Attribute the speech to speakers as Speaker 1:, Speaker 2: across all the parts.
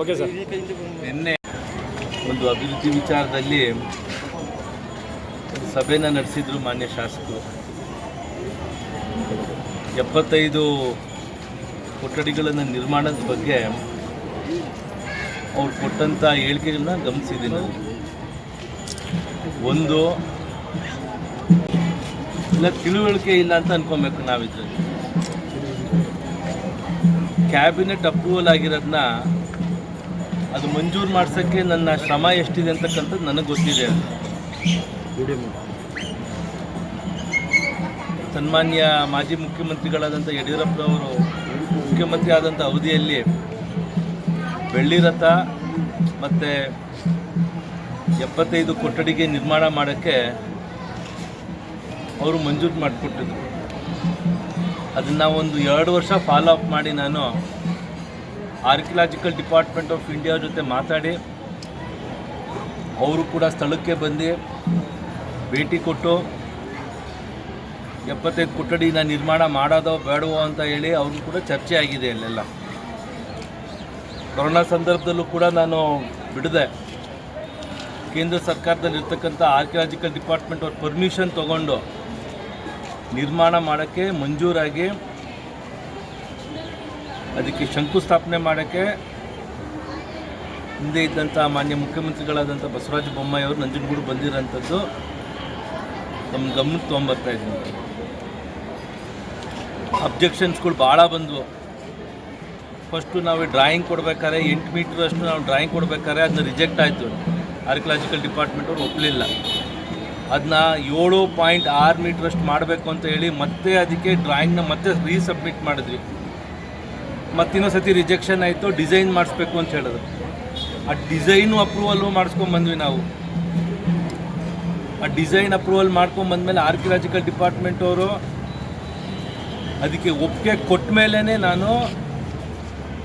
Speaker 1: Okay sir
Speaker 2: ನಿನ್ನೆ ಒಂದು ಅಭಿವೃದ್ಧಿ ವಿಚಾರದಲ್ಲಿ ಸಭೆನ ನಡೆಸಿದ್ರು ಮಾನ್ಯ ಶಾಸಕರು. ಎಪ್ಪತ್ತೈದು ಕೊಠಡಿಗಳನ್ನು ನಿರ್ಮಾಣದ ಬಗ್ಗೆ ಅವ್ರು ಕೊಟ್ಟಂಥ ಹೇಳಿಕೆಗಳನ್ನ ಗಮನಿಸಿದ್ದೀನಿ ಒಂದು, ಇಲ್ಲ ತಿಳುವಳಿಕೆ ಇಲ್ಲ ಅಂತ ಅನ್ಕೊಬೇಕು ನಾವಿದ್ರೆ ಕ್ಯಾಬಿನೆಟ್ ಅಪ್ರೂವಲ್ ಆಗಿರೋದನ್ನ ಅದು ಮಂಜೂರು ಮಾಡ್ಸೋಕ್ಕೆ ನನ್ನ ಶ್ರಮ ಎಷ್ಟಿದೆ ಅಂತಕ್ಕಂಥದ್ದು ನನಗೆ ಗೊತ್ತಿದೆ ಅದು. ಸನ್ಮಾನ್ಯ ಮಾಜಿ ಮುಖ್ಯಮಂತ್ರಿಗಳಾದಂಥ ಯಡಿಯೂರಪ್ಪನವರು ಮುಖ್ಯಮಂತ್ರಿ ಆದಂಥ ಅವಧಿಯಲ್ಲಿ ಬೆಳ್ಳಿ ರಥ ಮತ್ತು ಎಪ್ಪತ್ತೈದು ಕೊಠಡಿಗೆ ನಿರ್ಮಾಣ ಮಾಡೋಕ್ಕೆ ಅವರು ಮಂಜೂರು ಮಾಡಿಕೊಟ್ಟಿದ್ರು ಅದನ್ನು ಒಂದು ಎರಡು ವರ್ಷ ಫಾಲೋ ಅಪ್ ಮಾಡಿ ನಾನು ಆರ್ಕಿಲಾಜಿಕಲ್ ಡಿಪಾರ್ಟ್ಮೆಂಟ್ ಆಫ್ ಇಂಡಿಯಾ ಜೊತೆ ಮಾತಾಡಿ, ಅವರು ಕೂಡ ಸ್ಥಳಕ್ಕೆ ಬಂದು ಭೇಟಿ ಕೊಟ್ಟು ಎಪ್ಪತ್ತೈದು ಕೊಠಡಿನ ನಿರ್ಮಾಣ ಮಾಡೋದೋ ಬೇಡವೋ ಅಂತ ಹೇಳಿ ಅವ್ರಿಗೂ ಕೂಡ ಚರ್ಚೆ ಆಗಿದೆ ಅಲ್ಲೆಲ್ಲ. ಕೊರೋನಾ ಸಂದರ್ಭದಲ್ಲೂ ಕೂಡ ನಾನು ಬಿಡದೆ ಕೇಂದ್ರ ಸರ್ಕಾರದಲ್ಲಿರ್ತಕ್ಕಂಥ ಆರ್ಕಿಯಾಲಜಿಕಲ್ ಡಿಪಾರ್ಟ್ಮೆಂಟ್ ಅವ್ರ ಪರ್ಮಿಷನ್ ತೊಗೊಂಡು ನಿರ್ಮಾಣ ಮಾಡೋಕ್ಕೆ ಮಂಜೂರಾಗಿ ಅದಕ್ಕೆ ಶಂಕುಸ್ಥಾಪನೆ ಮಾಡೋಕ್ಕೆ ಹಿಂದೆ ಇದ್ದಂಥ ಮಾನ್ಯ ಮುಖ್ಯಮಂತ್ರಿಗಳಾದಂಥ ಬಸವರಾಜ ಬೊಮ್ಮಾಯಿ ಅವರು ನಂಜನಗೂಡು ಬಂದಿರೋಂಥದ್ದು. ನಮ್ಮ ಗಮನಕ್ಕೆ ತೊಗೊಂಬರ್ತಾ ಇದ್ದೀನಿ. ಅಬ್ಜೆಕ್ಷನ್ಸ್ಗಳು ಭಾಳ ಬಂದವು. ಫಸ್ಟು ನಾವು ಡ್ರಾಯಿಂಗ್ ಕೊಡ್ಬೇಕಾದ್ರೆ ಎಂಟು ಮೀಟ್ರ್ ಅಷ್ಟು ನಾವು ಡ್ರಾಯಿಂಗ್ ಕೊಡ್ಬೇಕಾದ್ರೆ ಅದನ್ನ ರಿಜೆಕ್ಟ್ ಆಯಿತು. ಆರ್ಕಿಯಾಲಜಿಕಲ್ ಡಿಪಾರ್ಟ್ಮೆಂಟ್ ಅವರು ಒಪ್ಪಲಿಲ್ಲ ಅದನ್ನ ಏಳು ಪಾಯಿಂಟ್ ಆರು ಮೀಟ್ರ್ ಅಷ್ಟು ಮಾಡಬೇಕು ಅಂತ ಹೇಳಿ ಮತ್ತೆ ಅದಕ್ಕೆ ಡ್ರಾಯಿಂಗ್ನ ಮತ್ತೆ ರೀಸಬ್ಮಿಟ್ ಮಾಡಿದ್ವಿ. ಮತ್ತಿನ್ನೊಂದು ಸತಿ ರಿಜೆಕ್ಷನ್ ಆಯಿತು ಡಿಸೈನ್ ಮಾಡಿಸ್ಬೇಕು ಅಂತ ಹೇಳಿದ್ರು. ಆ ಡಿಸೈನು ಅಪ್ರೂವಲ್ಲು ಮಾಡಿಸ್ಕೊಂಬಂದ್ವಿ ನಾವು. ಆ ಡಿಸೈನ್ ಅಪ್ರೂವಲ್ ಮಾಡ್ಕೊಂಬಂದ್ಮೇಲೆ ಆರ್ಕಿಯಾಲಜಿಕಲ್ ಡಿಪಾರ್ಟ್ಮೆಂಟ್ ಅವರು ಅದಕ್ಕೆ ಒಪ್ಪಿಗೆ ಕೊಟ್ಟ ಮೇಲೇ ನಾನು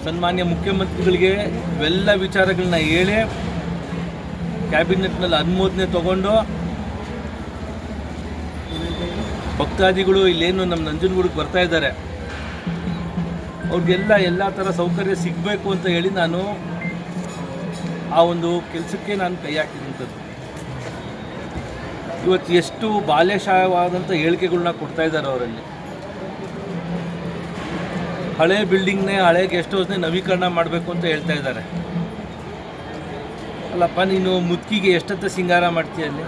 Speaker 2: ಸನ್ಮಾನ್ಯ ಮುಖ್ಯಮಂತ್ರಿಗಳಿಗೆ ಇವೆಲ್ಲ ವಿಚಾರಗಳನ್ನ ಹೇಳಿ ಕ್ಯಾಬಿನೆಟ್ನಲ್ಲಿ ಅನುಮೋದನೆ ತಗೊಂಡು ಭಕ್ತಾದಿಗಳು ಇಲ್ಲೇನು ನಮ್ಮ ನಂಜನಗೂಡಿಗೆ ಬರ್ತಾ ಇದ್ದಾರೆ. ಅವ್ರಿಗೆಲ್ಲ ಎಲ್ಲ ಥರ ಸೌಕರ್ಯ ಸಿಗಬೇಕು ಅಂತ ಹೇಳಿ ನಾನು ಆ ಒಂದು ಕೆಲಸಕ್ಕೆ ನಾನು ಕೈ ಹಾಕಿದಂಥದ್ದು. ಇವತ್ತು ಎಷ್ಟು ಬಾಲ್ಯಶಾಯವಾದಂಥ ಹೇಳಿಕೆಗಳನ್ನ ಕೊಡ್ತಾ ಇದ್ದಾರೆ ಅವರಲ್ಲಿ. ಹಳೆ ಬಿಲ್ಡಿಂಗ್ನೇ ಹಳೆ ಗೆಸ್ಟ್ ಹೌಸ್ನೇ ನವೀಕರಣ ಮಾಡಬೇಕು ಅಂತ ಹೇಳ್ತಾ ಇದ್ದಾರೆ. ಅಲ್ಲಪ್ಪ, ನೀನು ಮುತ್ತಿಗೆ ಎಷ್ಟತ್ತ ಸಿಂಗಾರ ಮಾಡ್ತೀಯ ಅಲ್ಲಿ?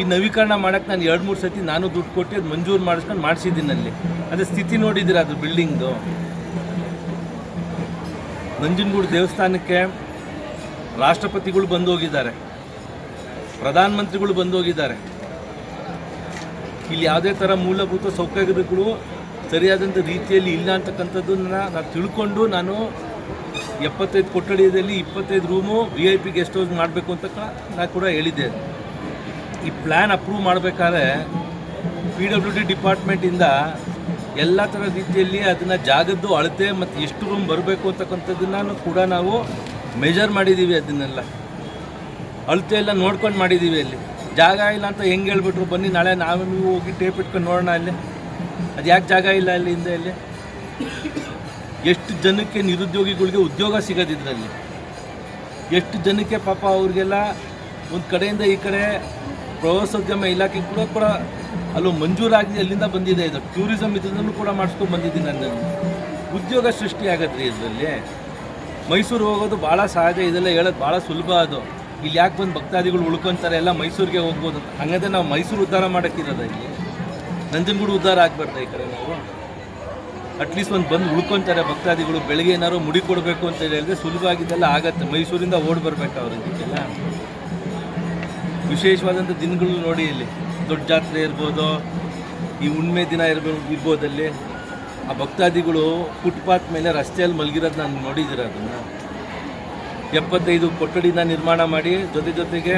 Speaker 2: ಈ ನವೀಕರಣ ಮಾಡೋಕ್ಕೆ ನಾನು ಎರಡು, ಮೂರು ಸತಿ ನಾನು ದುಡ್ಡು ಕೊಟ್ಟು ಅದು ಮಂಜೂರು ಮಾಡಿಸ್ಕೊಂಡು ಮಾಡಿಸಿದ್ದೀನಿ ಅಲ್ಲಿ. ಅದೇ ಸ್ಥಿತಿ ನೋಡಿದ್ದೀರ ಅದು ಬಿಲ್ಡಿಂಗ್ದು ನಂಜನಗೂಡು ದೇವಸ್ಥಾನಕ್ಕೆ ರಾಷ್ಟ್ರಪತಿಗಳು ಬಂದು ಹೋಗಿದ್ದಾರೆ ಪ್ರಧಾನಮಂತ್ರಿಗಳು ಬಂದು ಹೋಗಿದ್ದಾರೆ ಇಲ್ಲಿ ಯಾವುದೇ ಥರ ಮೂಲಭೂತ ಸೌಕರ್ಯಗಳು ಸರಿಯಾದಂಥ ರೀತಿಯಲ್ಲಿ ಇಲ್ಲ ಅಂತಕ್ಕಂಥದ್ದನ್ನು ನಾನು ತಿಳ್ಕೊಂಡು ನಾನು ಎಪ್ಪತ್ತೈದು ಕೊಠಡಿಯಲ್ಲಿ ಇಪ್ಪತ್ತೈದು room V I P guest house ಮಾಡಬೇಕು ಅಂತ ನಾನು ಕೂಡ ಹೇಳಿದ್ದೆ. ಈ ಪ್ಲ್ಯಾನ್ ಅಪ್ರೂವ್ ಮಾಡಬೇಕಾದ್ರೆ ಪಿ ಡಬ್ಲ್ಯೂ ಡಿ ಡಿಪಾರ್ಟ್ಮೆಂಟಿಂದ ಎಲ್ಲ ಥರ ರೀತಿಯಲ್ಲಿ ಅದನ್ನು ಜಾಗದ್ದು ಅಳತೆ ಮತ್ತು ಎಷ್ಟು ರೂಮ್ ಬರಬೇಕು ಅಂತಕ್ಕಂಥದ್ದನ್ನು ಕೂಡ ನಾವು ಮೆಜರ್ ಮಾಡಿದ್ದೀವಿ ಅದನ್ನೆಲ್ಲ. ಅಳತೆ ಎಲ್ಲ ನೋಡ್ಕೊಂಡು ಮಾಡಿದ್ದೀವಿ ಅಲ್ಲಿ. ಜಾಗ ಇಲ್ಲ ಅಂತ ಹೆಂಗೆ ಹೇಳ್ಬಿಟ್ರು ಬನ್ನಿ, ನಾಳೆ ನಾವು ನೀವು ಹೋಗಿ ಟೇಪ್ ಇಟ್ಕೊಂಡು ನೋಡೋಣ ಅಲ್ಲಿ. ಅದು ಯಾಕೆ ಜಾಗ ಇಲ್ಲ ಅಲ್ಲಿ ಹಿಂದೆ ಅಲ್ಲಿ? ಎಷ್ಟು ಜನಕ್ಕೆ ನಿರುದ್ಯೋಗಿಗಳಿಗೆ ಉದ್ಯೋಗ ಸಿಗೋದಿದ್ರಲ್ಲಿ ಎಷ್ಟು ಜನಕ್ಕೆ ಪಾಪ ಅವ್ರಿಗೆಲ್ಲ ಒಂದು ಕಡೆಯಿಂದ ಈ ಕಡೆ ಪ್ರವಾಸೋದ್ಯಮ ಇಲಾಖೆ ಕೂಡ ಕೂಡ ಅಲ್ಲೂ ಮಂಜೂರಾಗಿ ಅಲ್ಲಿಂದ ಬಂದಿದೆ ಇದು? ಟೂರಿಸಮ್ ಇದನ್ನು ಕೂಡ ಮಾಡಿಸ್ಕೊಂಡು ಬಂದಿದ್ದೀನಿ ನನ್ನ ಉದ್ಯೋಗ ಸೃಷ್ಟಿ ಆಗತ್ತೆ ಇದರಲ್ಲಿ. ಮೈಸೂರು ಹೋಗೋದು ಭಾಳ ಸಹಜ, ಇದೆಲ್ಲ ಹೇಳೋದು ಭಾಳ ಸುಲಭ ಅದು. ಇಲ್ಲಿ ಯಾಕೆ ಬಂದು ಭಕ್ತಾದಿಗಳು ಉಳ್ಕೊತಾರೆ? ಎಲ್ಲ ಮೈಸೂರಿಗೆ ಹೋಗ್ಬೋದು ಅಂತ. ಹಂಗಂದ್ರೆ ನಾವು ಮೈಸೂರು ಉದ್ಧಾರ ಮಾಡೋಕ್ಕಿರೋದು ಇಲ್ಲಿ. ನಂಜನಗೂಡು ಉದ್ಧಾರ ಆಗ್ಬಾರ್ದು ಈ ಕಡೆ ನಾವು. ಅಟ್ಲೀಸ್ಟ್ ಒಂದು ಬಂದು ಉಳ್ಕೊತಾರೆ ಭಕ್ತಾದಿಗಳು. ಬೆಳಗ್ಗೆ ಏನಾದ್ರು ಮುಡಿ ಕೊಡಬೇಕು ಅಂತ ಹೇಳಿದ್ರೆ ಸುಲಭವಾಗಿದ್ದೆಲ್ಲ ಆಗತ್ತೆ. ಮೈಸೂರಿಂದ ಓಡಿ ಬರ್ಬೇಕು ಅವ್ರಿಗೆ ವಿಶೇಷವಾದಂಥ ದಿನಗಳು ನೋಡಿ ಇಲ್ಲಿ. ದೊಡ್ಡ ಜಾತ್ರೆ ಇರ್ಬೋದು, ಈ ಹುಣ್ಮೆ ದಿನ ಇರ್ಬೋದು ಇರ್ಬೋದಲ್ಲಿ ಆ ಭಕ್ತಾದಿಗಳು ಫುಟ್ಪಾತ್ ಮೇಲೆ ರಸ್ತೆಯಲ್ಲಿ ಮಲಗಿರೋದು ನಾನು ನೋಡಿದ್ದೀರ ಅದನ್ನು. ಎಪ್ಪತ್ತೈದು ಕೊಠಡಿನ ನಿರ್ಮಾಣ ಮಾಡಿ ಜೊತೆ ಜೊತೆಗೆ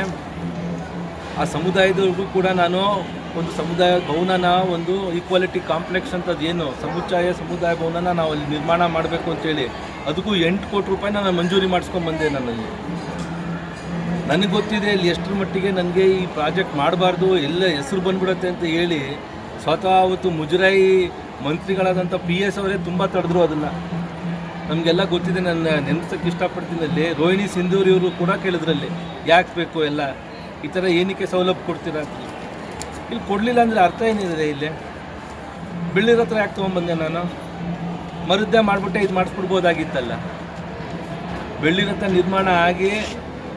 Speaker 2: ಆ ಸಮುದಾಯದವ್ರಿಗೂ ಕೂಡ ನಾನು ಒಂದು ಸಮುದಾಯ ಭವನನ, ಒಂದು ಈಕ್ವಾಲಿಟಿ ಕಾಂಪ್ಲೆಕ್ಸ್ ಅಂತ ಏನು, ಸಮುಚ್ಚಾಯ ಸಮುದಾಯ ಭವನನ ನಾವು ಅಲ್ಲಿ ನಿರ್ಮಾಣ ಮಾಡಬೇಕು ಅಂತೇಳಿ, ಅದಕ್ಕೂ ಎಂಟು ಕೋಟಿ ರೂಪಾಯಿನ ನಾನು ಮಂಜೂರಿ ಮಾಡಿಸ್ಕೊಂಡು ಬಂದೆ ನನ್ನಲ್ಲಿ. ನನಗೆ ಗೊತ್ತಿದೆ ಇಲ್ಲಿ ಎಷ್ಟರ ಮಟ್ಟಿಗೆ ನನಗೆ ಈ ಪ್ರಾಜೆಕ್ಟ್ ಮಾಡಬಾರ್ದು, ಎಲ್ಲ ಹೆಸರು ಬಂದ್ಬಿಡುತ್ತೆ ಅಂತ ಹೇಳಿ ಸ್ವತಃ ಅವತ್ತು ಮುಜರಾಯಿ ಮಂತ್ರಿಗಳಾದಂಥ ಪಿ ಎಸ್ ಅವರೇ ತುಂಬ ತಡೆದ್ರು ಅದನ್ನು. ನಮಗೆಲ್ಲ ಗೊತ್ತಿದೆ, ನನ್ನ ನೆನೆಸೋಕ್ಕೆ ಇಷ್ಟಪಡ್ತೀನಿ ಅಲ್ಲಿ. ರೋಹಿಣಿ ಸಿಂಧೂರಿ ಇವರು ಕೂಡ ಕೇಳಿದ್ರಲ್ಲಿ, ಯಾಕೆ ಬೇಕು ಎಲ್ಲ? ಈ ಥರ ಏನಕ್ಕೆ ಸೌಲಭ್ಯ ಕೊಡ್ತೀರಾ ಇಲ್ಲಿ ಕೊಡಲಿಲ್ಲ ಅಂದರೆ ಅರ್ಥ ಏನಿದೆ ಇಲ್ಲಿ? ಬೆಳ್ಳಿರ ಹತ್ರ ಯಾಕೆ ತೊಗೊಂಬಂದೆ ನಾನು? ಮರುದ್ದೆ ಮಾಡಿಬಿಟ್ಟೆ, ಇದು ಮಾಡಿಸ್ಬಿಡ್ಬೋದಾಗಿತ್ತಲ್ಲ. ಬೆಳ್ಳಿರಥ ನಿರ್ಮಾಣ ಆಗಿ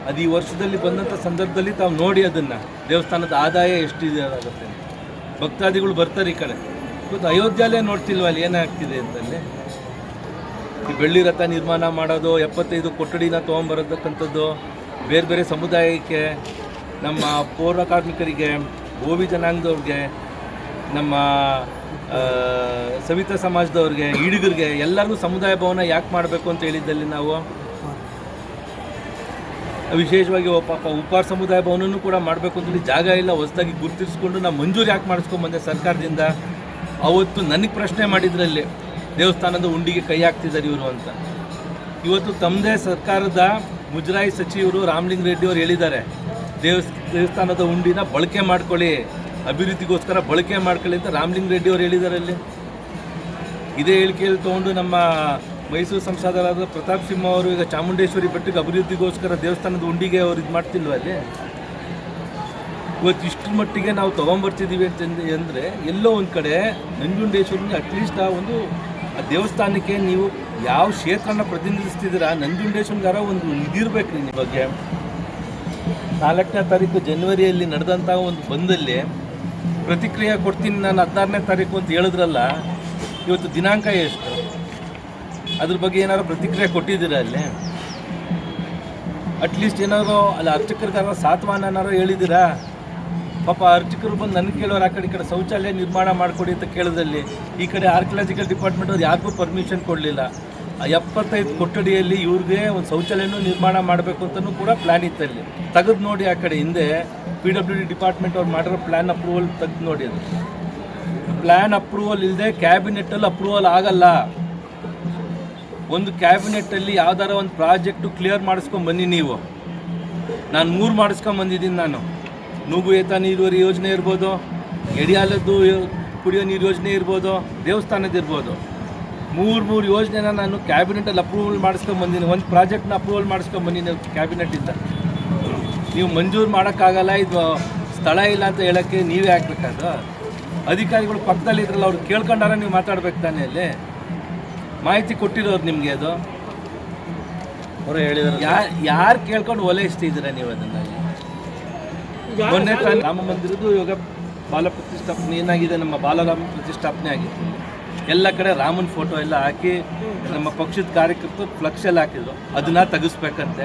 Speaker 2: ಅದು ಈ ವರ್ಷದಲ್ಲಿ ಬಂದಂಥ ಸಂದರ್ಭದಲ್ಲಿ ತಾವು ನೋಡಿ ಅದನ್ನು. ದೇವಸ್ಥಾನದ ಆದಾಯ ಎಷ್ಟಿದೆ ಆಗುತ್ತೆ ಭಕ್ತಾದಿಗಳು ಬರ್ತಾರೆ ಈ ಕಡೆ. ಇವತ್ತು ಅಯೋಧ್ಯೆಯಲ್ಲೇ ನೋಡ್ತಿಲ್ವ ಅಲ್ಲಿ ಏನಾಗ್ತಿದೆ ಅಂತಲ್ಲಿ ಈ ಬೆಳ್ಳಿ ರಥ ನಿರ್ಮಾಣ ಮಾಡೋದು, ಎಪ್ಪತ್ತೈದು ಕೊಠಡಿನ ತೊಗೊಂಬರತಕ್ಕಂಥದ್ದು, ಬೇರೆ ಬೇರೆ ಸಮುದಾಯಕ್ಕೆ, ನಮ್ಮ ಪೌರ ಕಾರ್ಮಿಕರಿಗೆ, ಗೋವಿ ಜನಾಂಗದವ್ರಿಗೆ, ನಮ್ಮ ಸವಿತಾ ಸಮಾಜದವ್ರಿಗೆ ಈಡಿಗರಿಗೆ ಎಲ್ಲರಿಗೂ ಸಮುದಾಯ ಭವನ ಯಾಕೆ ಮಾಡಬೇಕು ಅಂತ ಹೇಳಿದ್ದಲ್ಲಿ ನಾವು ವಿಶೇಷವಾಗಿ ಪಾಪ ಉಪಾರ ಸಮುದಾಯ ಭವನನ್ನು ಕೂಡ ಮಾಡಬೇಕು ಅಂತೇಳಿ ಜಾಗ ಇಲ್ಲ, ಹೊಸದಾಗಿ ಗುರುತಿಸಿಕೊಂಡು ನಾವು ಮಂಜೂರು ಯಾಕೆ ಮಾಡಿಸ್ಕೊಂಬಂದೆ ಸರ್ಕಾರದಿಂದ? ಅವತ್ತು ನನಗೆ ಪ್ರಶ್ನೆ ಮಾಡಿದ್ರಲ್ಲಿ ದೇವಸ್ಥಾನದ ಉಂಡಿಗೆ ಕೈ ಹಾಕ್ತಿದ್ದಾರೆ ಇವರು ಅಂತ. ಇವತ್ತು ತಮ್ಮದೇ ಸರ್ಕಾರದ ಮುಜರಾಯಿ ಸಚಿವರು ರಾಮಲಿಂಗ ರೆಡ್ಡಿ ಅವರು ಹೇಳಿದ್ದಾರೆ, ದೇವಸ್, ದೇವಸ್ಥಾನದ ಉಂಡಿನ ಬಳಕೆ ಮಾಡ್ಕೊಳ್ಳಿ, ಅಭಿವೃದ್ಧಿಗೋಸ್ಕರ ಬಳಕೆ ಮಾಡ್ಕೊಳ್ಳಿ ಅಂತ ರಾಮಲಿಂಗ ರೆಡ್ಡಿ ಅವರು ಹೇಳಿದ್ದಾರೆ ಅಲ್ಲಿ. ಇದೇ ಹೇಳಿಕೆಯಲ್ಲಿ ತೊಗೊಂಡು ನಮ್ಮ ಮೈಸೂರು ಸಂಸದರಾದ ಪ್ರತಾಪ್ ಸಿಂಹ ಅವರು ಈಗ ಚಾಮುಂಡೇಶ್ವರಿ ಬೆಟ್ಟಕ್ಕೆ ಅಭಿವೃದ್ಧಿಗೋಸ್ಕರ ದೇವಸ್ಥಾನದ ಉಂಡಿಗೆ ಅವರು ಇದು ಮಾಡ್ತಿಲ್ವ ಅಲ್ಲಿ? ಇವತ್ತು ಇಷ್ಟರ ಮಟ್ಟಿಗೆ ನಾವು ತೊಗೊಂಬರ್ತಿದ್ದೀವಿ ಅಂತಂದು ಅಂದರೆ ಎಲ್ಲೋ ಒಂದು ಕಡೆ ನಂಜುಂಡೇಶ್ವರಿಗೆ ಅಟ್ಲೀಸ್ಟ್ ಆ ಒಂದು, ಆ ದೇವಸ್ಥಾನಕ್ಕೆ ನೀವು ಯಾವ ಕ್ಷೇತ್ರನ ಪ್ರತಿನಿಧಿಸ್ತಿದ್ದೀರಾ? ನಂಜುಂಡೇಶ್ವರಿಗಾರ ಒಂದು ಇದಿರಬೇಕು ನಿಮ್ಮ ಬಗ್ಗೆ. ನಾಲ್ಕನೇ ತಾರೀಕು ಜನವರಿಯಲ್ಲಿ ನಡೆದಂಥ ಒಂದು ಬಂದಲ್ಲಿ ಪ್ರತಿಕ್ರಿಯೆ ಕೊಡ್ತೀನಿ ನಾನು ಹದಿನಾರನೇ ತಾರೀಕು ಅಂತ ಹೇಳಿದ್ರಲ್ಲ, ಇವತ್ತು ದಿನಾಂಕ ಎಷ್ಟು? ಅದ್ರ ಬಗ್ಗೆ ಏನಾದ್ರು ಪ್ರತಿಕ್ರಿಯೆ ಕೊಟ್ಟಿದ್ದೀರಾ ಅಲ್ಲಿ? ಅಟ್ಲೀಸ್ಟ್ ಏನಾದ್ರು ಅಲ್ಲಿ ಅರ್ಚಕರಿಗಾರ ಸಾತ್ವಾನ ಏನಾರು ಹೇಳಿದ್ದೀರಾ? ಪಾಪ ಅರ್ಚಕರು ಬಂದು ನನಗೆ ಕೇಳೋರು ಆ ಕಡೆ ಈ ಕಡೆ ಶೌಚಾಲಯ ನಿರ್ಮಾಣ ಮಾಡಿಕೊಡಿ ಅಂತ ಕೇಳಿದಲ್ಲಿ ಈ ಕಡೆ ಆರ್ಕಿಯಾಲಜಿಕಲ್ ಡಿಪಾರ್ಟ್ಮೆಂಟ್ ಅವ್ರು ಯಾರಿಗೂ ಪರ್ಮಿಷನ್ ಕೊಡಲಿಲ್ಲ. ಎಪ್ಪತ್ತೈದು ಕೊಠಡಿಯಲ್ಲಿ ಇವ್ರಿಗೆ ಒಂದು ಶೌಚಾಲಯನೂ ನಿರ್ಮಾಣ ಮಾಡಬೇಕು ಅಂತಲೂ ಕೂಡ ಪ್ಲ್ಯಾನ್ ಇತ್ತಲ್ಲಿ. ತೆಗೆದು ನೋಡಿ ಆ ಕಡೆ ಹಿಂದೆ ಪಿ ಡಬ್ಲ್ಯೂ ಡಿ ಡಿಪಾರ್ಟ್ಮೆಂಟ್ ಅವ್ರು ಮಾಡಿರೋ ಪ್ಲ್ಯಾನ್ ಅಪ್ರೂವಲ್ ತೆಗೆದು ನೋಡಿ ಅದು. ಪ್ಲ್ಯಾನ್ ಅಪ್ರೂವಲ್ ಇಲ್ಲದೆ ಕ್ಯಾಬಿನೆಟ್ಟಲ್ಲಿ ಅಪ್ರೂವಲ್ ಆಗಲ್ಲ. ಒಂದು ಕ್ಯಾಬಿನೆಟ್ಟಲ್ಲಿ ಯಾವ್ದಾರ ಒಂದು ಪ್ರಾಜೆಕ್ಟು ಕ್ಲಿಯರ್ ಮಾಡಿಸ್ಕೊಂಬನ್ನಿ ನೀವು. ನಾನು ಮೂರು ಮಾಡಿಸ್ಕೊಂಬಂದಿದ್ದೀನಿ ನಾನು. ನೂಗು ಏತ ನೀರುವರಿ ಯೋಜನೆ ಇರ್ಬೋದು, ಎಡಿಯಾಲದ್ದು ಕುಡಿಯೋ ನೀರು ಯೋಜನೆ ಇರ್ಬೋದು, ದೇವಸ್ಥಾನದ ಇರ್ಬೋದು. ಮೂರು ಮೂರು ಯೋಜನೆನ ನಾನು ಕ್ಯಾಬಿನೆಟಲ್ಲಿ ಅಪ್ರೂವಲ್ ಮಾಡಿಸ್ಕೊಂಡ್ ಬಂದಿನಿ, ಒಂದು ಪ್ರಾಜೆಕ್ಟ್ನ ಅಪ್ರೂವಲ್ ಮಾಡಿಸ್ಕೊಂಡ್ ಬಂದಿನಿ ಕ್ಯಾಬಿನೆಟ್ಟಿಂದ ನೀವು ಮಂಜೂರು ಮಾಡೋಕ್ಕಾಗಲ್ಲ, ಇದು ಸ್ಥಳ ಇಲ್ಲ ಅಂತ ಹೇಳೋಕ್ಕೆ ನೀವೇ ಹಾಕ್ಬೇಕಾದ ಅಧಿಕಾರಿಗಳು ಪಕ್ಕದಲ್ಲಿ ಇದ್ರಲ್ಲ ಅವ್ರು ಕೇಳ್ಕೊಂಡಾರ ನೀವು ಮಾತಾಡ್ಬೇಕು ತಾನೇ ಅಲ್ಲಿ? ಮಾಹಿತಿ ಕೊಟ್ಟಿರೋದು ನಿಮಗೆ ಅದು?
Speaker 1: ಅವರು ಹೇಳಿದ್ರು.
Speaker 2: ಯಾರು ಯಾರು ಕೇಳ್ಕೊಂಡು ಓಲೈಸ್ತಿದ್ದೀರಾ ನೀವು ಅದನ್ನು? ಮೊನ್ನೆ ತಾನೇ ರಾಮ ಮಂದಿರದ್ದು ಇವಾಗ ಬಾಲ ಪ್ರತಿಷ್ಠಾಪನೆ ಏನಾಗಿದೆ? ನಮ್ಮ ಬಾಲರಾಮ ಪ್ರತಿಷ್ಠಾಪನೆ ಆಗಿತ್ತು. ಎಲ್ಲ ಕಡೆ ರಾಮನ ಫೋಟೋ ಎಲ್ಲ ಹಾಕಿ ನಮ್ಮ ಪಕ್ಷದ ಕಾರ್ಯಕರ್ತರು ಫ್ಲಕ್ಸ್ ಎಲ್ಲ ಹಾಕಿದ್ರು. ಅದನ್ನ ತೆಗಿಸ್ಬೇಕಂತೆ.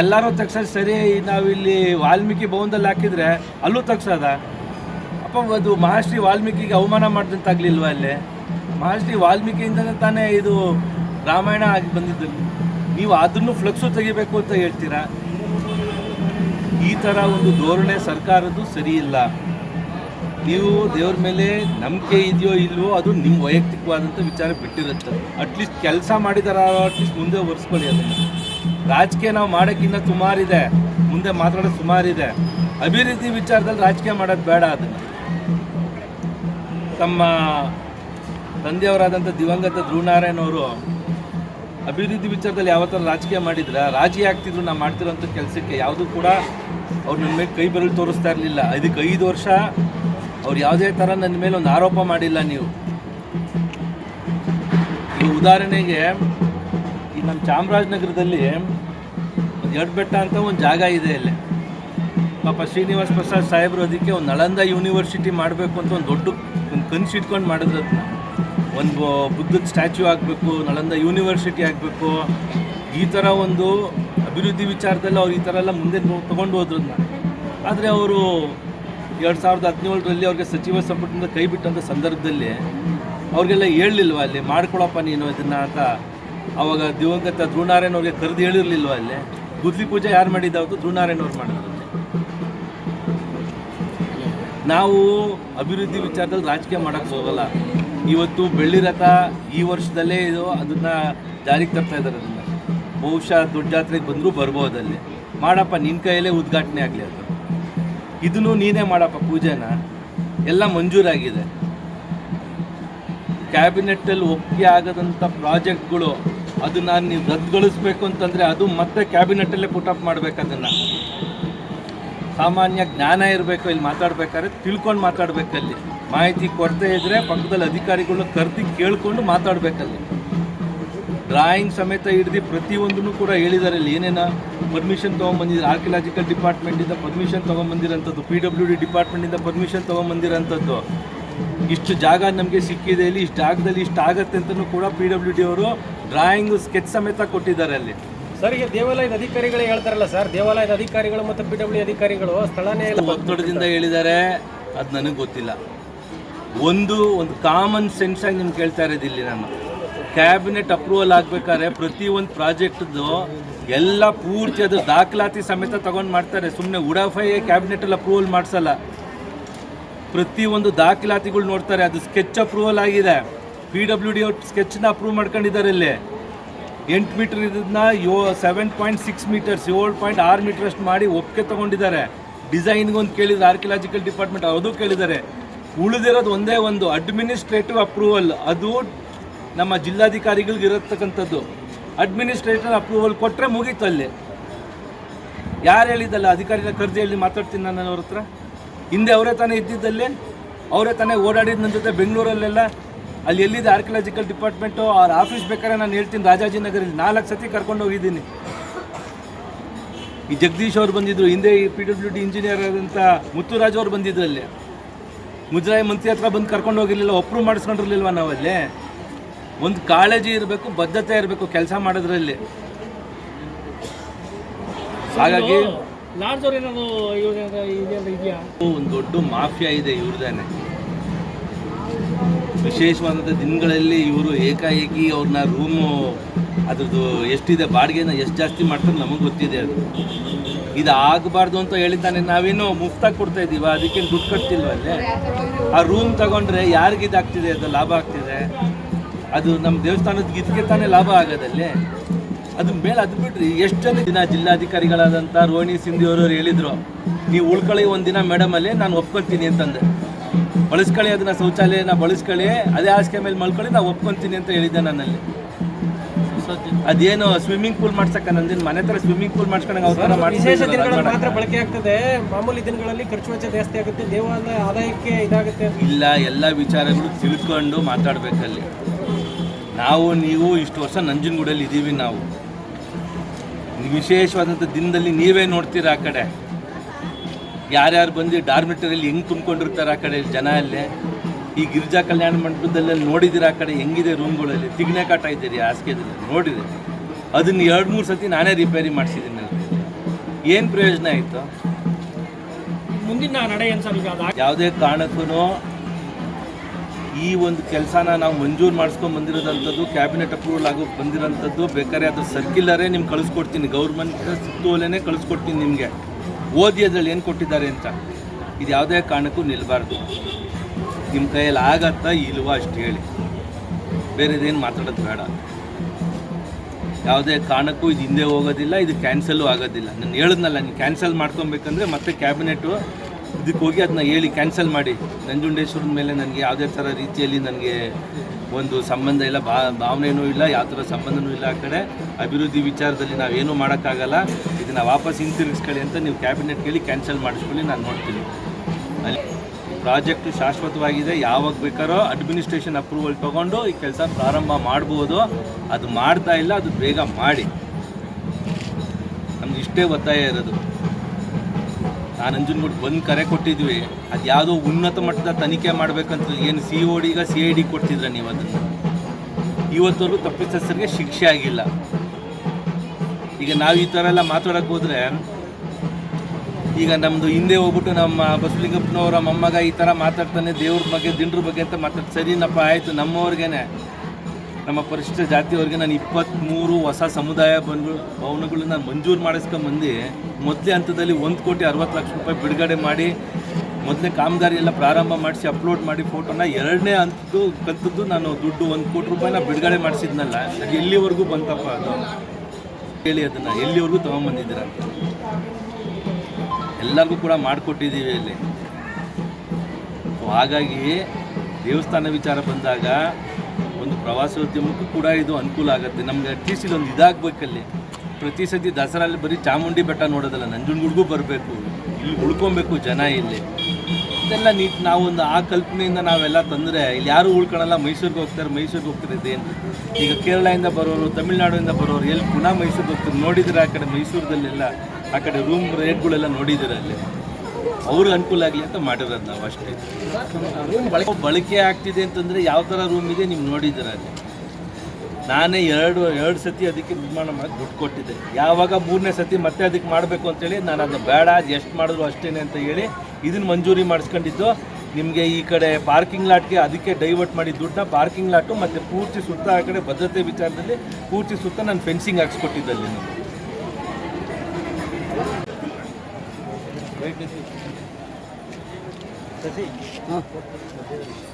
Speaker 2: ಎಲ್ಲರೂ ತೆಗ್ಸೋದು ಸರಿ ನಾವಿಲ್ಲಿ ವಾಲ್ಮೀಕಿ ಭವನದಲ್ಲಿ ಹಾಕಿದ್ರೆ ಅಲ್ಲೂ ತೆಗ್ಸೋದ? ಅಪ್ಪ ಅದು ಮಹರ್ಷಿ ವಾಲ್ಮೀಕಿಗೆ ಅವಮಾನ ಮಾಡಿದಂತಾಗ್ಲಿಲ್ವಾ ಅಲ್ಲಿ? ಮಹರ್ಷಿ ವಾಲ್ಮೀಕಿಯಿಂದನೇ ತಾನೇ ಇದು ರಾಮಾಯಣ ಆಗಿ ಬಂದಿದ್ದು. ನೀವು ಅದನ್ನು ಫ್ಲೆಕ್ಸು ತೆಗಿಬೇಕು ಅಂತ ಹೇಳ್ತೀರಾ? ಈ ಥರ ಒಂದು ಧೋರಣೆ ಸರ್ಕಾರದ್ದು ಸರಿ ಇಲ್ಲ ನೀವು ದೇವ್ರ ಮೇಲೆ ನಂಬಿಕೆ ಇದೆಯೋ ಇಲ್ವೋ ಅದು ನಿಮ್ಮ ವೈಯಕ್ತಿಕವಾದಂಥ ವಿಚಾರ ಬಿಟ್ಟಿರುತ್ತೆ. ಅಟ್ಲೀಸ್ಟ್ ಕೆಲಸ ಮಾಡಿದಾರ ಅಟ್ಲೀಸ್ಟ್ ಮುಂದೆ ಒರೆಸ್ಕೊಳ್ಳಿ ಅದನ್ನು. ರಾಜಕೀಯ ನಾವು ಮಾಡೋಕ್ಕಿಂತ ಸುಮಾರಿದೆ. ಮುಂದೆ ಮಾತಾಡೋದು ಸುಮಾರಿದೆ. ಅಭಿವೃದ್ಧಿ ವಿಚಾರದಲ್ಲಿ ರಾಜಕೀಯ ಮಾಡೋದು ಬೇಡ ಅದನ್ನು. ತಮ್ಮ ತಂದೆಯವರಾದಂಥ ದಿವಂಗತ ಧ್ರುವನಾರಾಯಣ ಅವರು ಅಭಿವೃದ್ಧಿ ವಿಚಾರದಲ್ಲಿ ಯಾವತ್ತರ ರಾಜಕೀಯ ಮಾಡಿದ್ರೆ ರಾಜಿ ಆಗ್ತಿದ್ರು, ನಾವು ಮಾಡ್ತಿರೋಂಥ ಕೆಲಸಕ್ಕೆ ಯಾವುದೂ ಕೂಡ ಅವ್ರು ನನ್ನ ಮೇಲೆ ಕೈ ಬರಲು ತೋರಿಸ್ತಾ ಇರಲಿಲ್ಲ. ಇದಕ್ಕೆ ಐದು ವರ್ಷ ಅವ್ರು ಯಾವುದೇ ಥರ ನನ್ನ ಮೇಲೆ ಒಂದು ಆರೋಪ ಮಾಡಿಲ್ಲ ನೀವು. ಈ ಉದಾಹರಣೆಗೆ ಈ ನಮ್ಮ ಚಾಮರಾಜನಗರದಲ್ಲಿ ಒಂದು ಎರಡು ಬೆಟ್ಟ ಅಂತ ಒಂದು ಜಾಗ ಇದೆ ಅಲ್ಲಿ. ಪಾಪ ಶ್ರೀನಿವಾಸ್ ಪ್ರಸಾದ್ ಸಾಹೇಬರು ಅದಕ್ಕೆ ಒಂದು ನಳಂದ ಯೂನಿವರ್ಸಿಟಿ ಮಾಡಬೇಕು ಅಂತ ಒಂದು ದೊಡ್ಡ ಒಂದು ಕನಸು ಇಟ್ಕೊಂಡು ಮಾಡಿದ್ರು ಅದನ್ನ ಒಂದು ಬುದ್ಧದ ಸ್ಟ್ಯಾಚ್ಯೂ ಆಗಬೇಕು, ನಳಂದ ಯೂನಿವರ್ಸಿಟಿ ಆಗಬೇಕು, ಈ ಥರ ಒಂದು ಅಭಿವೃದ್ಧಿ ವಿಚಾರದಲ್ಲಿ ಅವ್ರು ಈ ಥರ ಎಲ್ಲ ಮುಂದೆ ತೊಗೊಂಡು ಹೋದ್ರನ್ನ ಆದರೆ ಅವರು ಎರಡು ಸಾವಿರದ ಹದಿನೇಳರಲ್ಲಿ ಅವ್ರಿಗೆ ಸಚಿವ ಸಂಪುಟದಿಂದ ಕೈ ಬಿಟ್ಟಂಥ ಸಂದರ್ಭದಲ್ಲಿ ಅವ್ರಿಗೆಲ್ಲ ಹೇಳಲಿಲ್ವ ಅಲ್ಲಿ, ಮಾಡ್ಕೊಳಪ್ಪ ನೀನು ಇದನ್ನ ಅಂತ. ಅವಾಗ ದಿವಂಗತ ಧ್ರುವನಾರಾಯಣ ಅವ್ರಿಗೆ ಕರೆದು ಹೇಳಿರಲಿಲ್ವ ಅಲ್ಲಿ? ಗುದ್ಲಿ ಪೂಜೆ ಯಾರು ಮಾಡಿದ್ದಾವತ್ತು ಧ್ರುವನಾರಾಯಣ ಅವ್ರು ಮಾಡಿದ್ರು ನಾವು ಅಭಿವೃದ್ಧಿ ವಿಚಾರದಲ್ಲಿ ರಾಜಕೀಯ ಮಾಡೋಕ್ಕೆ ಹೋಗಲ್ಲ. ಇವತ್ತು ಬೆಳ್ಳಿ ರಥ ಈ ವರ್ಷದಲ್ಲೇ ಇದು ಅದನ್ನು ಜಾರಿಗೆ ತರ್ತಾ ಇದ್ದಾರೆ ಅದನ್ನು. ಬಹುಶಃ ದೊಡ್ಡ ಜಾತ್ರೆಗೆ ಬಂದರೂ ಬರ್ಬೋದಲ್ಲಿ ಮಾಡಪ್ಪ ನಿನ್ನ ಕೈಯಲ್ಲೇ ಉದ್ಘಾಟನೆ ಆಗಲಿ ಅದು. ಇದನ್ನು ನೀನೇ ಮಾಡಪ್ಪ ಪೂಜೆನ. ಎಲ್ಲ ಮಂಜೂರಾಗಿದೆ. ಕ್ಯಾಬಿನೆಟ್ಟಲ್ಲಿ ಒಪ್ಪಿಗೆ ಆಗದಂಥ ಪ್ರಾಜೆಕ್ಟ್ಗಳು, ಅದು ನಾನು ನೀವು ರದ್ದುಗೊಳಿಸ್ಬೇಕು ಅಂತಂದರೆ ಅದು ಮತ್ತೆ ಕ್ಯಾಬಿನೆಟ್ಟಲ್ಲೇ ಪುಟಪ್ ಮಾಡ್ಬೇಕು ಅದನ್ನು. ಸಾಮಾನ್ಯ ಜ್ಞಾನ ಇರಬೇಕು, ಇಲ್ಲಿ ಮಾತಾಡ್ಬೇಕಾದ್ರೆ ತಿಳ್ಕೊಂಡು ಮಾತಾಡ್ಬೇಕಲ್ಲಿ ಮಾಹಿತಿ ಕೊರತೆ ಇದ್ದರೆ ಪಕ್ಕದಲ್ಲಿ ಅಧಿಕಾರಿಗಳನ್ನ ಕರೆದು ಕೇಳ್ಕೊಂಡು ಮಾತಾಡ್ಬೇಕಲ್ಲಿ. ಡ್ರಾಯಿಂಗ್ ಸಮೇತ ಹಿಡ್ದು ಪ್ರತಿಯೊಂದನ್ನು ಕೂಡ ಹೇಳಿದ್ದಾರೆ ಅಲ್ಲಿ ಏನೇನ ಪರ್ಮಿಷನ್ ತೊಗೊಂಬಂದಿದ್ದಾರೆ ಆರ್ಕಿಯಾಲಜಿಕಲ್ ಡಿಪಾರ್ಟ್ಮೆಂಟಿಂದ ಪರ್ಮಿಷನ್ ತೊಗೊಂಬಂದಿರೋಂಥದ್ದು ಪಿ ಡಬ್ಲ್ಯೂ ಡಿ ಡಿಪಾರ್ಟ್ಮೆಂಟಿಂದ ಪರ್ಮಿಷನ್ ತೊಗೊಂಬಂದಿರೋಂಥದ್ದು ಇಷ್ಟು ಜಾಗ ನಮಗೆ ಸಿಕ್ಕಿದೆ ಇಲ್ಲಿ ಇಷ್ಟು ಜಾಗದಲ್ಲಿ ಇಷ್ಟು ಆಗತ್ತೆ ಅಂತಲೂ ಕೂಡ ಪಿ ಡಬ್ಲ್ಯೂ ಡಿ ಅವರು ಡ್ರಾಯಿಂಗ್ ಸ್ಕೆಚ್ ಸಮೇತ ಕೊಟ್ಟಿದ್ದಾರೆ ಅಲ್ಲಿ.
Speaker 3: ಸರ್ ಈಗ ದೇವಾಲಯದ ಅಧಿಕಾರಿಗಳು ಹೇಳ್ತಾರಲ್ಲ ಸರ್ ದೇವಾಲಯದ ಅಧಿಕಾರಿಗಳು ಮತ್ತು ಪಿ ಡಬ್ಲ್ಯೂ ಅಧಿಕಾರಿಗಳು ಸ್ಥಳನೇ ಇಲ್ಲ
Speaker 2: ಒತ್ತಡದಿಂದ ಹೇಳಿದ್ದಾರೆ ಅದು ನನಗೆ ಗೊತ್ತಿಲ್ಲ. ಒಂದು ಒಂದು ಕಾಮನ್ ಸೆನ್ಸಾಗಿ ನಿಮ್ಗೆ ಕೇಳ್ತಾ ಇರೋದು ಇಲ್ಲಿ ನಾನು. ಕ್ಯಾಬಿನೆಟ್ ಅಪ್ರೂವಲ್ ಆಗ್ಬೇಕಾದ್ರೆ ಪ್ರತಿ ಒಂದು ಪ್ರಾಜೆಕ್ಟ್ದು ಎಲ್ಲ ಪೂರ್ತಿ ಅದು ದಾಖಲಾತಿ ಸಮೇತ ತಗೊಂಡು ಮಾಡ್ತಾರೆ. ಸುಮ್ಮನೆ ಉಡಾಫೈ ಕ್ಯಾಬಿನೆಟಲ್ಲಿ ಅಪ್ರೂವಲ್ ಮಾಡಿಸಲ್ಲ. ಪ್ರತಿಯೊಂದು ದಾಖಲಾತಿಗಳು ನೋಡ್ತಾರೆ. ಅದು ಸ್ಕೆಚ್ ಅಪ್ರೂವಲ್ ಆಗಿದೆ. ಪಿ ಡಬ್ಲ್ಯೂ ಡಿ ಅವ್ರು ಸ್ಕೆಚ್ನ ಅಪ್ರೂವ್ ಮಾಡ್ಕೊಂಡಿದ್ದಾರೆ ಇಲ್ಲಿ. ಎಂಟು ಮೀಟರ್ ಇದನ್ನ ಯೋ ಸೆವೆನ್ ಪಾಯಿಂಟ್ ಸಿಕ್ಸ್ ಮೀಟರ್ಸ್ ಏಳು ಪಾಯಿಂಟ್ ಆರು ಮೀಟರ್ ಮಾಡಿ ಒಪ್ಪಿಗೆ ತೊಗೊಂಡಿದ್ದಾರೆ. ಡಿಸೈನ್ಗೊಂದು ಕೇಳಿದ್ರು ಆರ್ಕಿಯಾಲಜಿಕಲ್ ಡಿಪಾರ್ಟ್ಮೆಂಟ್ ಅದು ಕೇಳಿದ್ದಾರೆ. ಉಳಿದಿರೋದು ಒಂದೇ ಒಂದು ಅಡ್ಮಿನಿಸ್ಟ್ರೇಟಿವ್ ಅಪ್ರೂವಲ್ ಅದು ನಮ್ಮ ಜಿಲ್ಲಾಧಿಕಾರಿಗಳಿಗೆ ಇರತಕ್ಕಂಥದ್ದು. ಅಡ್ಮಿನಿಸ್ಟ್ರೇಟರ್ ಅಪ್ರೂವಲ್ ಕೊಟ್ಟರೆ ಮುಗೀತು ಅಲ್ಲಿ. ಯಾರು ಹೇಳಿದ್ದಲ್ಲ? ಅಧಿಕಾರಿನ ಕರ್ಜಿ ಹೇಳಿ ಮಾತಾಡ್ತೀನಿ ನಾನು ಅವ್ರ ಹತ್ರ. ಹಿಂದೆ ಅವರೇ ತಾನೇ ಇದ್ದಿದ್ದಲ್ಲಿ, ಅವರೇ ತಾನೇ ಓಡಾಡಿದ ನನ್ನ ಜೊತೆ ಬೆಂಗಳೂರಲ್ಲೆಲ್ಲ. ಅಲ್ಲಿ ಎಲ್ಲಿದೆ ಆರ್ಕಿಯಾಲಜಿಕಲ್ ಡಿಪಾರ್ಟ್ಮೆಂಟು ಅವ್ರ ಆಫೀಸ್ ಬೇಕಾದ್ರೆ ನಾನು ಹೇಳ್ತೀನಿ ರಾಜಾಜಿನಗರಲ್ಲಿ ನಾಲ್ಕು ಸತಿ ಕರ್ಕೊಂಡು ಹೋಗಿದ್ದೀನಿ. ಈ ಜಗದೀಶ್ ಅವ್ರು ಬಂದಿದ್ದರು ಹಿಂದೆ ಈ ಪಿ ಡಬ್ಲ್ಯೂ ಡಿ ಇಂಜಿನಿಯರ್ ಆದಂಥ ಮುತ್ತುರಾಜ್ ಅವ್ರು ಬಂದಿದ್ರು ಅಲ್ಲಿ. ಮುಜರಾಯಿ ಮಂತ್ರಿ ಹತ್ರ ಬಂದು ಕರ್ಕೊಂಡು ಹೋಗಿರ್ಲಿಲ್ಲ ಅಪ್ರೂವ್ ಮಾಡಿಸ್ಕೊಂಡಿರ್ಲಿಲ್ವ ನಾವಲ್ಲಿ? ಒಂದು ಕಾಳಜಿ ಇರಬೇಕು ಬದ್ಧತೆ ಇರಬೇಕು ಕೆಲಸ ಮಾಡೋದ್ರಲ್ಲಿ. ಹಾಗಾಗಿ ಒಂದು ದೊಡ್ಡ ಮಾಫಿಯಾ ಇದೆ ಇವ್ರದೇನೆ. ವಿಶೇಷವಾದಂಥ ದಿನಗಳಲ್ಲಿ ಇವರು ಏಕಾಏಕಿ ಅವ್ರನ್ನ ರೂಮು ಅದ್ರದ್ದು ಎಷ್ಟಿದೆ ಬಾಡಿಗೆನ ಎಷ್ಟು ಜಾಸ್ತಿ ಮಾಡ್ತಾರೆ ನಮಗೆ ಗೊತ್ತಿದೆ ಅದು. ಇದು ಆಗಬಾರ್ದು ಅಂತ ಹೇಳಿದ್ದಾನೆ. ನಾವೇನು ಮುಫ್ತಾಗಿ ಕೊಡ್ತಾ ಇದ್ದೀವ ಅದಕ್ಕೆ ದುಡ್ಡು ಕಟ್ತಿಲ್ವ ಅಲ್ಲಿ? ಆ ರೂಮ್ ತಗೊಂಡ್ರೆ ಯಾರಿಗೆ ಇದಾಗ್ತಿದೆ, ಅದು ಲಾಭ ಆಗ್ತಿದೆ? ಅದು ನಮ್ಮ ದೇವಸ್ಥಾನದ ಇದಕ್ಕೆ ತಾನೇ ಲಾಭ ಆಗೋದಲ್ಲಿ ಅದ್ರ ಮೇಲೆ ಅದು ಬಿಡ್ರಿ, ಎಷ್ಟು ದಿನ ಜಿಲ್ಲಾಧಿಕಾರಿಗಳಾದಂಥ ರೋಹಿಣಿ ಸಿಂಧಿ ಅವರು ಹೇಳಿದ್ರು, ನೀವು ಉಳ್ಕೊಳ್ಳಿ ಒಂದಿನ ಮೇಡಮಲ್ಲಿ ನಾನು ಒಪ್ಕೊತೀನಿ ಅಂತಂದೆ. ಬಳಸ್ಕೊಳ್ಳಿ ಅದನ್ನ ಶೌಚಾಲಯನ ಬಳಸ್ಕೊಳ್ಳಿ, ಅದೇ ಹಾಸಿಗೆ ಮೇಲೆ ಮಲ್ಕೊಳ್ಳಿ ನಾವು ಒಪ್ಕೊತೀನಿ ಅಂತ ಹೇಳಿದ್ದೆ ನನ್ನಲ್ಲಿ. ಅದೇನು ಸ್ವಿಮ್ಮಿಂಗ್ ಪೂಲ್ ಮಾಡ್ಸಕ್ಕ? ನಂದಿನ ಮನೆ ಹತ್ರ ಸ್ವಿಮ್ಮಿಂಗ್ ಪೂಲ್ ಮಾಡ್ಸ್ಕೊಂಡಂಗೆ ಮಾಡ್ತಾರೆ
Speaker 3: ವಿಶೇಷ ದಿನಗಳಲ್ಲಿ ಮಾತ್ರ ಬಳಕೆ ಆಗ್ತದೆ. ಮಾಮೂಲಿ ದಿನಗಳಲ್ಲಿ ಖರ್ಚು ವೆಚ್ಚ ಜಾಸ್ತಿ ಆಗುತ್ತೆ. ದೇವಾಲಯ ಆದಾಯಕ್ಕೆ ಇದಾಗುತ್ತೆ.
Speaker 2: ಇಲ್ಲ ಎಲ್ಲ ವಿಚಾರಗಳು ತಿಳ್ಕೊಂಡು ಮಾತಾಡ್ಬೇಕಲ್ಲಿ. ನಾವು ನೀವು ಇಷ್ಟು ವರ್ಷ ನಂಜನಗೂಡಲ್ಲಿ ಇದ್ದೀವಿ ನಾವು. ವಿಶೇಷವಾದಂಥ ದಿನದಲ್ಲಿ ನೀವೇ ನೋಡ್ತೀರಾ ಆ ಕಡೆ? ಯಾರ್ಯಾರು ಬಂದು ಡಾರ್ಮಿಟರಿಯಲ್ಲಿ ಹೆಂಗೆ ತುಂಬ್ಕೊಂಡಿರ್ತಾರೆ ಆ ಕಡೆ ಜನ ಅಲ್ಲೇ? ಈ ಗಿರಿಜಾ ಕಲ್ಯಾಣ ಮಂಟಪದಲ್ಲಿ ನೋಡಿದಿರ ಆ ಕಡೆ? ಹೆಂಗಿದೆ ರೂಮ್ಗಳಲ್ಲಿ ತಿಗ್ನೆ ಕಾಟ ಇದ್ದೀರಿ ಹಾಸಿಗೆದಲ್ಲಿ? ನೋಡಿದೆ. ಅದನ್ನು ಎರಡು ಮೂರು ಸತಿ ನಾನೇ ರಿಪೇರಿ ಮಾಡಿಸಿದ್ದೀನಿ ಏನು ಪ್ರಯೋಜನ ಆಯಿತು?
Speaker 3: ಮುಂದಿನ ನಡೆ
Speaker 2: ಯಾವುದೇ ಕಾರಣಕ್ಕೂ ಈ ಒಂದು ಕೆಲಸನ ನಾವು ಮಂಜೂರು ಮಾಡಿಸ್ಕೊಂಡು ಬಂದಿರೋದಂಥದ್ದು ಕ್ಯಾಬಿನೆಟ್ ಅಪ್ರೂವಲ್ ಆಗೋ ಬಂದಿರೋಂಥದ್ದು ಬೇಕಾದ್ರೆ ಅದು ಸರ್ಕ್ಯುಲರೇ ನಿಮ್ಗೆ ಕಳಿಸ್ಕೊಡ್ತೀನಿ. ಗೌರ್ಮೆಂಟ್ ಸುತ್ತೋಲೆನೇ ಕಳಿಸ್ಕೊಡ್ತೀನಿ ನಿಮಗೆ. ಓದಿ ಅದ್ರಲ್ಲಿ ಏನು ಕೊಟ್ಟಿದ್ದಾರೆ ಅಂತ. ಇದು ಯಾವುದೇ ಕಾರಣಕ್ಕೂ ನಿಲ್ಲಬಾರ್ದು ನಿಮ್ಮ ಕೈಯಲ್ಲಿ ಆಗತ್ತಾ, ಇಲ್ವಾ ಅಷ್ಟು ಹೇಳಿ. ಬೇರೆದೇನು ಮಾತಾಡೋದು ಬೇಡ. ಯಾವುದೇ ಕಾರಣಕ್ಕೂ ಇದು ಹಿಂದೆ ಹೋಗೋದಿಲ್ಲ, ಇದು ಕ್ಯಾನ್ಸಲ್ಲೂ ಆಗೋದಿಲ್ಲ. ನಾನು ಹೇಳಿದ್ನಲ್ಲ ನೀವು ಕ್ಯಾನ್ಸಲ್ ಮಾಡ್ಕೊಬೇಕಂದ್ರೆ ಮತ್ತೆ ಕ್ಯಾಬಿನೆಟು ಇದಕ್ಕೆ ಹೋಗಿ ಅದನ್ನ ಹೇಳಿ ಕ್ಯಾನ್ಸಲ್ ಮಾಡಿ. ನಂಜುಂಡೇಶ್ವರದ ಮೇಲೆ ನನಗೆ ಯಾವುದೇ ಥರ ರೀತಿಯಲ್ಲಿ ನನಗೆ ಒಂದು ಸಂಬಂಧ ಇಲ್ಲ, ಬಾ ಭಾವನೆಯೂ ಇಲ್ಲ, ಯಾವ ಥರ ಸಂಬಂಧನೂ ಇಲ್ಲ ಆ ಕಡೆ. ಅಭಿವೃದ್ಧಿ ವಿಚಾರದಲ್ಲಿ ನಾವೇನು ಮಾಡೋಕ್ಕಾಗಲ್ಲ. ಇದನ್ನು ವಾಪಸ್ ಹಿಂತಿರುಗಿಸ್ಕೊಳ್ಳಿ ಅಂತ ನೀವು ಕ್ಯಾಬಿನೆಟ್ ಕೇಳಿ ಕ್ಯಾನ್ಸಲ್ ಮಾಡಿಸ್ಕೊಳ್ಳಿ, ನಾನು ನೋಡ್ತೀನಿ. ಅಲ್ಲಿ ಪ್ರಾಜೆಕ್ಟ್ ಶಾಶ್ವತವಾಗಿದೆ, ಯಾವಾಗ ಬೇಕಾರೋ ಅಡ್ಮಿನಿಸ್ಟ್ರೇಷನ್ ಅಪ್ರೂವಲ್ ತೊಗೊಂಡು ಈ ಕೆಲಸ ಪ್ರಾರಂಭ ಮಾಡ್ಬೋದು. ಅದು ಮಾಡ್ತಾ ಇಲ್ಲ, ಅದು ಬೇಗ ಮಾಡಿ. ನಮ್ಗೆ ಇಷ್ಟೇ ಒತ್ತಾಯ ಇರೋದು. ನಾನು ನಂಜನಗೂಡು ಬಂದು ಕರೆ ಕೊಟ್ಟಿದ್ವಿ. ಅದು ಯಾವುದೋ ಉನ್ನತ ಮಟ್ಟದ ತನಿಖೆ ಮಾಡಬೇಕಂತ ಏನು ಸಿ ಒ ಡಿಗ ಸಿ ಐ ಡಿ ಕೊಡ್ತಿದ್ರ ನೀವು ಅದನ್ನು? ಇವತ್ತವರೆಗೂ ತಪ್ಪಿತಸ್ಥರಿಗೆ ಶಿಕ್ಷೆ ಆಗಿಲ್ಲ. ಈಗ ನಾವು ಈ ಥರ ಎಲ್ಲ ಮಾತಾಡೋಕೆ ಹೋದರೆ ಈಗ ನಮ್ಮದು ಹಿಂದೆ ಹೋಗ್ಬಿಟ್ಟು ನಮ್ಮ ಬಸವಲಿಂಗಪ್ಪನವರ ಮೊಮ್ಮಗ ಈ ಥರ ಮಾತಾಡ್ತಾನೆ, ದೇವ್ರ ಬಗ್ಗೆ, ದಿಂಡ್ರ ಬಗ್ಗೆ ಅಂತ ಮಾತಾಡ್ ಸರಿನಪ್ಪ, ಆಯಿತು. ನಮ್ಮವ್ರಿಗೇನೆ. ನಮ್ಮ ಪರಿಶಿಷ್ಟ ಜಾತಿಯವ್ರಿಗೆ ನಾನು ಇಪ್ಪತ್ತ್ಮೂರು ಹೊಸ ಸಮುದಾಯ ಬಂದು ಭವನಗಳನ್ನ ಮಂಜೂರು ಮಾಡಿಸ್ಕೊಂಬಂದು ಮೊದಲೇ ಹಂತದಲ್ಲಿ ಒಂದು ಕೋಟಿ ಅರವತ್ತು ಲಕ್ಷ ರೂಪಾಯಿ ಬಿಡುಗಡೆ ಮಾಡಿ, ಮೊದಲೇ ಕಾಮಗಾರಿ ಎಲ್ಲ ಪ್ರಾರಂಭ ಮಾಡಿಸಿ ಅಪ್ಲೋಡ್ ಮಾಡಿ ಫೋಟೋನ ಎರಡನೇ ಹಂತದ್ದು ಕತ್ತದ್ದು ನಾನು ದುಡ್ಡು ಒಂದು ಕೋಟಿ ರೂಪಾಯಿನ ಬಿಡುಗಡೆ ಮಾಡಿಸಿದ್ನಲ್ಲ ಎಲ್ಲಿವರೆಗೂ ಬಂತಪ್ಪ ಅದು? ಹೇಳಿ ಅದನ್ನು. ಎಲ್ಲಿವರೆಗೂ ತೊಗೊಂಬಂದಿದ್ದೀರ ಎಲ್ಲರಿಗೂ ಕೂಡ ಮಾಡಿಕೊಟ್ಟಿದ್ದೀವಿ ಅಲ್ಲಿ ಸೊ ಹಾಗಾಗಿ ದೇವಸ್ಥಾನ ವಿಚಾರ ಬಂದಾಗ ಒಂದು ಪ್ರವಾಸೋದ್ಯಮಕ್ಕೂ ಕೂಡ ಇದು ಅನುಕೂಲ ಆಗುತ್ತೆ. ನಮ್ಗೆ ಅಟ್ಲೀಸ್ಟ್ ಇದೊಂದು ಇದಾಗಬೇಕಲ್ಲಿ ಪ್ರತಿ ಸತಿ ದಸರಲ್ಲಿ ಬರೀ ಚಾಮುಂಡಿ ಬೆಟ್ಟ ನೋಡೋದಲ್ಲ, ನಂಜನಗೂಡಿಗೂ ಬರಬೇಕು, ಇಲ್ಲಿ ಉಳ್ಕೊಬೇಕು ಜನ ಇಲ್ಲಿ. ಇದೆಲ್ಲ ನೀಟ್, ನಾವೊಂದು ಆ ಕಲ್ಪನೆಯಿಂದ ನಾವೆಲ್ಲ ತಂದರೆ, ಇಲ್ಲಿ ಯಾರು ಉಳ್ಕೊಳಲ್ಲ, ಮೈಸೂರಿಗೆ ಹೋಗ್ತಾರೆ ಮೈಸೂರಿಗೆ ಹೋಗ್ತಾರೆ ಇದೇನು. ಈಗ ಕೇರಳದಿಂದ ಬರೋರು ತಮಿಳ್ನಾಡಿಂದ ಬರೋರು, ಎಲ್ಲಿ ಪುನಃ ಮೈಸೂರಿಗೆ ಹೋಗ್ತಾರೆ, ನೋಡಿದರೆ ಆ ಕಡೆ ಮೈಸೂರದಲ್ಲೆಲ್ಲ ಆ ಕಡೆ ರೂಮ್ ರೇಟ್ಗಳೆಲ್ಲ ನೋಡಿದ್ದೀರ ಅಲ್ಲಿ? ಅವ್ರಿಗೆ ಅನುಕೂಲ ಆಗಲಿ ಅಂತ ಮಾಡಿರೋದು ನಾವು ಅಷ್ಟೇ. ರೂಮ್ ಬಳಕೆ ಬಳಕೆ ಆಗ್ತಿದೆ ಅಂತಂದರೆ ಯಾವ ಥರ ರೂಮ್ ಇದೆ ನೀವು ನೋಡಿದ್ದೀರ ಅಲ್ಲಿ? ನಾನೇ ಎರಡು ಎರಡು ಸತಿ ಅದಕ್ಕೆ ನಿರ್ಮಾಣ ಮಾಡಿ ದುಡ್ಡು ಕೊಟ್ಟಿದ್ದೆ. ಯಾವಾಗ ಮೂರನೇ ಸತಿ ಮತ್ತೆ ಅದಕ್ಕೆ ಮಾಡಬೇಕು ಅಂತೇಳಿ ನಾನು ಅದು ಬೇಡ ಎಷ್ಟು ಮಾಡಿದ್ರು ಅಷ್ಟೇನೆ ಅಂತ ಹೇಳಿ ಇದನ್ನು ಮಂಜೂರಿ ಮಾಡಿಸ್ಕೊಂಡಿದ್ದು. ನಿಮಗೆ ಈ ಕಡೆ ಪಾರ್ಕಿಂಗ್ ಲಾಟ್ಗೆ ಅದಕ್ಕೆ ಡೈವರ್ಟ್ ಮಾಡಿ ದುಡ್ಡನ್ನ ಪಾರ್ಕಿಂಗ್ ಲಾಟು ಮತ್ತು ಪೂರ್ತಿ ಸುತ್ತ ಆ ಕಡೆ ಭದ್ರತೆ ವಿಚಾರದಲ್ಲಿ ಪೂರ್ತಿ ಸುತ್ತ ನಾನು ಫೆನ್ಸಿಂಗ್ ಹಾಕ್ಸ್ಕೊಟ್ಟಿದ್ದಲ್ಲಿ ನಾನು
Speaker 1: 这里。